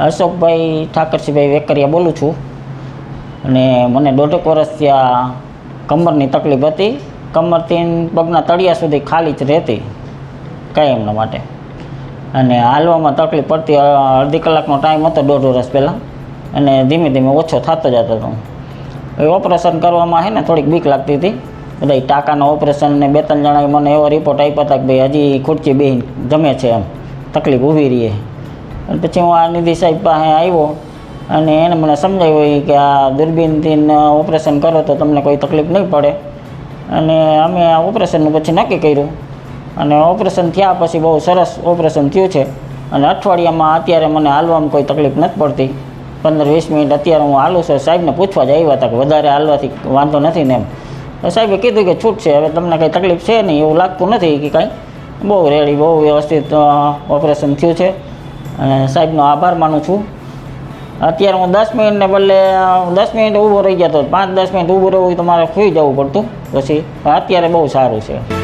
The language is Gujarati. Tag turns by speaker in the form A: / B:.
A: અશોકભાઈ ઠાકરસિંહભાઈ વેકરિયા બોલું છું. અને મને દોઢેક વર્ષ ત્યાં કમરની તકલીફ હતી. કમરથી પગના તળિયા સુધી ખાલી જ રહેતી. કાંઈ એમના માટે. અને હાલવામાં તકલીફ પડતી અડધી કલાકનો ટાઈમ હતો દોઢ વર્ષ પહેલાં. અને ધીમે ધીમે ઓછો થતો જતો હતો. એ ઓપરેશન કરવામાં છે ને થોડીક બીક લાગતી હતી. બધા ટાંકાના ઓપરેશન ને બે ત્રણ જણાએ મને એવો રિપોર્ટ આપ્યો હતા કે ભાઈ હજી ખુરચી બેહીને જમે છે એમ. તકલીફ ઊભી રહીએ અને પછી હું આ નિધિ સાહેબ પાસે આવ્યો અને એને મને સમજાવ્યું કે આ દૂરબીનથી ઓપરેશન કરો તો તમને કોઈ તકલીફ નહીં પડે. અને અમે આ ઓપરેશનનું પછી નક્કી કર્યું. અને ઓપરેશન થયા પછી બહુ સરસ ઓપરેશન થયું છે. અને અઠવાડિયામાં અત્યારે મને હાલવામાં કોઈ તકલીફ નથી પડતી. પંદર વીસ મિનિટ અત્યારે હું હાલું છું. સાહેબને પૂછવા જ આવ્યા હતા કે વધારે હાલવાથી વાંધો નથી ને એમ. તો સાહેબે કીધું કે છૂટ છે. હવે તમને કંઈ તકલીફ છે નહીં એવું લાગતું નથી કે કાંઈ. બહુ રેડી, બહુ વ્યવસ્થિત ઓપરેશન થયું છે. અને સાહેબનો આભાર માનું છું. અત્યારે હું દસ મિનિટને બદલે દસ મિનિટ ઊભો રહી ગયો તો પાંચ દસ મિનિટ ઊભું તો મારે સુઈ જવું પડતું. પછી અત્યારે બહુ સારું છે.